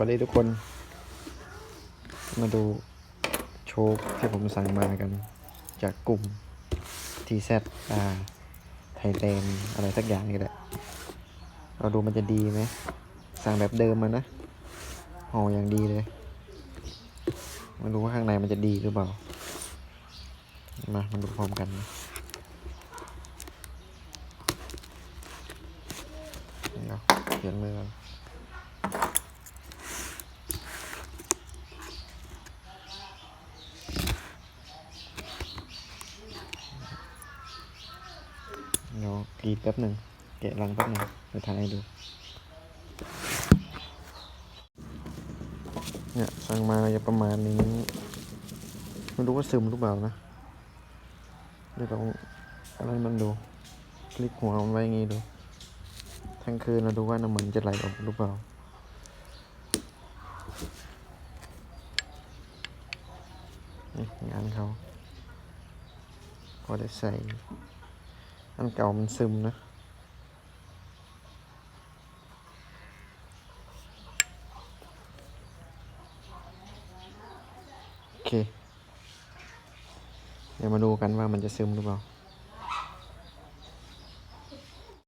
วัสดีทุกคน มาดูโชคที่ผมสั่งมากัน จากกลุ่ม TZ อ่าไทยแลนด์อะไรสักอย่างนี่แหละ เราดูมันจะดีไหม สั่งแบบเดิมมานะห่ออย่างดีเลย มาดูว่าข้างในมันจะดีหรือเปล่า มามาดูพร้อมกันนะเดี๋ยวเขียนมือก่อน เดี๋ยวกรีดแป๊บหนึ่งแกะรังแป๊บหนึ่งไปถ่ายให้ดู เนี่ยสั่งมาจะประมาณนี้ ไม่รู้ว่าซึมหรือเปล่านะ เดี๋ยวลองอะไรมันดู คลิกหัวมันไว้งงี้ดู ทั้งคืนเราดูว่าน้ำมันจะไหลออกหรือเปล่านี่งานเขาพอได้ใส่ อันเก่ามันซึมนะ โอเค เดี๋ยวมาดูกันว่ามันจะซึมหรือเปล่า